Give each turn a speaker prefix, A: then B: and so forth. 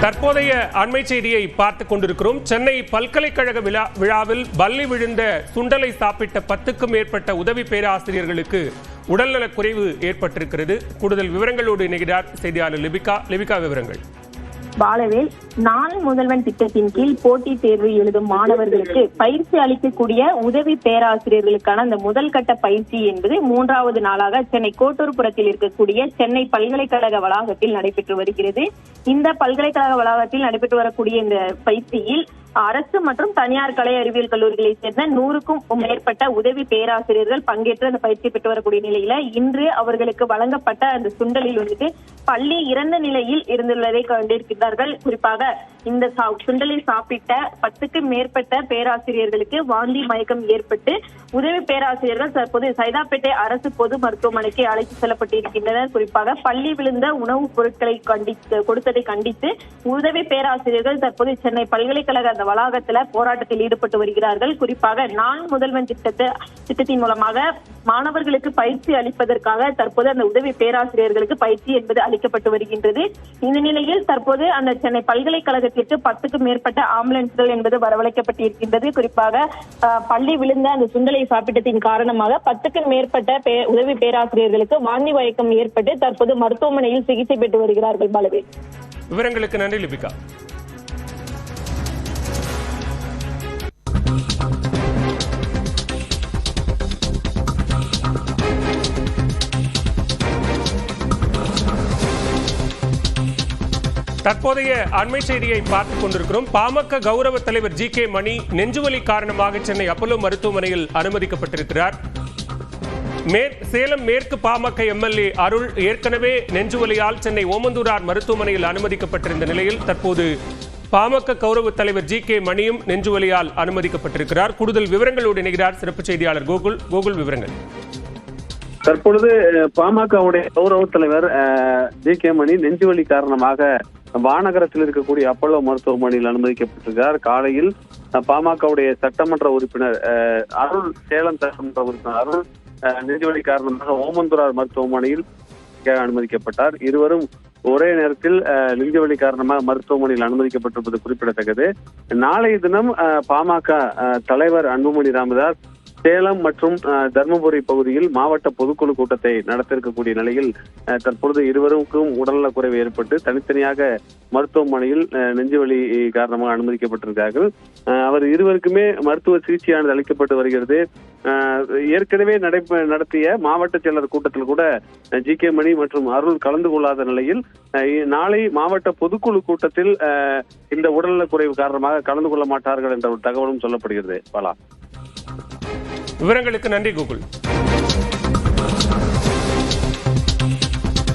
A: தற்போதைய அண்மை செய்தியை பார்த்துக் கொண்டிருக்கிறோம். சென்னை பல்கலைக்கழக விழா விழாவில் பள்ளி விழுந்த சுண்டலை சாப்பிட்ட பத்துக்கும் மேற்பட்ட உதவி பேராசிரியர்களுக்கு உடல்நலக் குறைவு ஏற்பட்டிருக்கிறது. கூடுதல் விவரங்களோடு இணைகிறார் செய்தியாளர் லிபிகா. லிபிகா விவரங்கள்.
B: பாலவேல் நான் முதல்வன் திட்டத்தின் கீழ் போட்டித் தேர்வு எழுதும் மாணவர்களுக்கு பயிற்சி அளிக்கக்கூடிய உதவி பேராசிரியர்களுக்கான அந்த முதல் கட்ட பயிற்சி என்பது மூன்றாவது நாளாக சென்னை கோட்டூர்புரத்தில் இருக்கக்கூடிய சென்னை பல்கலைக்கழக வளாகத்தில் நடைபெற்று வருகிறது. இந்த பல்கலைக்கழக வளாகத்தில் நடைபெற்று வரக்கூடிய இந்த பயிற்சியில் அரசு மற்றும் தனியார் கலை அறிவியல் கல்லூரிகளைச் சேர்ந்த நூறுக்கும் மேற்பட்ட உதவி பேராசிரியர்கள் பங்கேற்று அந்த பயிற்சி பெற்று வரக்கூடிய நிலையில இன்று அவர்களுக்கு வழங்கப்பட்ட அந்த சுண்டலில் வந்துட்டு பள்ளி இறந்த நிலையில் இருந்துள்ளதை கண்டிருக்கிறார்கள். குறிப்பாக இந்த சுண்டலை சாப்பிட்ட பத்துக்கும் மேற்பட்ட பேராசிரியர்களுக்கு வாந்தி மயக்கம் ஏற்பட்டு உதவி பேராசிரியர்கள் தற்போது சைதாப்பேட்டை அரசு பொது மருத்துவமனைக்கு அழைத்து செல்லப்பட்டிருக்கின்றனர். குறிப்பாக பள்ளி விழுந்த உணவுப் பொருட்களை கண்டித்து கொடுத்ததை கண்டித்து உதவி பேராசிரியர்கள் தற்போது சென்னை பல்கலைக்கழக அந்த வளாகத்துல போராட்டத்தில் ஈடுபட்டு வருகிறார்கள். குறிப்பாக நான் முதல்வன் திட்டத்தை திட்டத்தின் மூலமாக மாணவர்களுக்கு பயிற்சி அளிப்பதற்காக தற்போது அந்த உதவி பேராசிரியர்களுக்கு பயிற்சி என்பது அளிக்கப்பட்டு வருகின்றது. இந்த நிலையில் தற்போது அந்த சென்னை பல்கலைக்கழகத்திற்கு பத்துக்கும் மேற்பட்ட ஆம்புலன்ஸ்கள் என்பது வரவழைக்கப்பட்டு இருக்கின்றது குறிப்பாக பள்ளி விழுந்த அந்த சுண்டலை சாப்பிட்டத்தின் காரணமாக பத்துக்கும் மேற்பட்ட உதவி பேராசிரியர்களுக்கு வாந்தி வழக்கம் ஏற்பட்டு தற்போது மருத்துவமனையில் சிகிச்சை பெற்று வருகிறார்கள் பாலவே
A: விவரங்களுக்கு நன்றி லிபிகா. தற்போதைய அண்மை செய்தியை பார்த்துக் கொண்டிருக்கிறோம். பாமக கௌரவ தலைவர் ஜி கே மணி நெஞ்சுவலி காரணமாக சென்னை அப்பல்லோ மருத்துவமனையில் அனுமதிக்கப்பட்டிருக்கிறார். சேலம் மேற்கு பாமக எம்எல்ஏ அருள் ஏற்கனவே நெஞ்சுவலியால் சென்னை ஓமந்தூரார் மருத்துவமனையில் அனுமதிக்கப்பட்டிருந்த நிலையில் தற்போது பாமக கௌரவ தலைவர் ஜி கே மணியும் நெஞ்சுவலியால் அனுமதிக்கப்பட்டிருக்கிறார். கூடுதல் விவரங்களோடு இணைகிறார் சிறப்பு செய்தியாளர் கோகுல். கோகுல் விவரங்கள்.
C: தற்பொழுது பாமகவுடைய கௌரவ தலைவர் ஜி கே மணி நெஞ்சுவலி காரணமாக வானகரத்தில் இருக்கக்கூடிய அப்பல்லோ மருத்துவமனையில் அனுமதிக்கப்பட்டிருக்கிறார். காலையில் பாமகவுடைய சட்டமன்ற உறுப்பினர் அருள் சேலம் சட்டமன்ற உறுப்பினர் அருள் அஹ், நெஞ்சுவலி காரணமாக ஓமந்துரார் மருத்துவமனையில் அனுமதிக்கப்பட்டார். இருவரும் ஒரே நேரத்தில் அஹ், நெஞ்சுவலி காரணமாக மருத்துவமனையில் அனுமதிக்கப்பட்டிருப்பது குறிப்பிடத்தக்கது. நாளைய தினம் அஹ், பாமக அஹ், தலைவர் அன்புமணி ராமதாஸ் சேலம் மற்றும் தர்மபுரி தருமபுரி பகுதியில் மாவட்ட பொதுக்குழு கூட்டத்தை நடத்த இருக்கக்கூடிய நிலையில் தற்பொழுது இருவருக்கும் உடல்நலக் குறைவு ஏற்பட்டு தனித்தனியாக மருத்துவமனையில் நெஞ்சுவலி காரணமாக அனுமதிக்கப்பட்டிருக்கார்கள் அவர் இருவருக்குமே மருத்துவ சிகிச்சையானது அளிக்கப்பட்டு வருகிறது. அஹ், ஏற்கனவே நடைபெ நடத்திய மாவட்ட செயலர் கூட்டத்தில் கூட ஜி கே மணி மற்றும் அருள் கலந்து கொள்ளாத நிலையில் அஹ், நாளை மாவட்ட பொதுக்குழு கூட்டத்தில் அஹ், இந்த உடல்நலக் குறைவு காரணமாக கலந்து கொள்ள மாட்டார்கள் என்ற ஒரு தகவலும் சொல்லப்படுகிறது. பாலா.
A: விவரங்களுக்கு நன்றி கோகுல்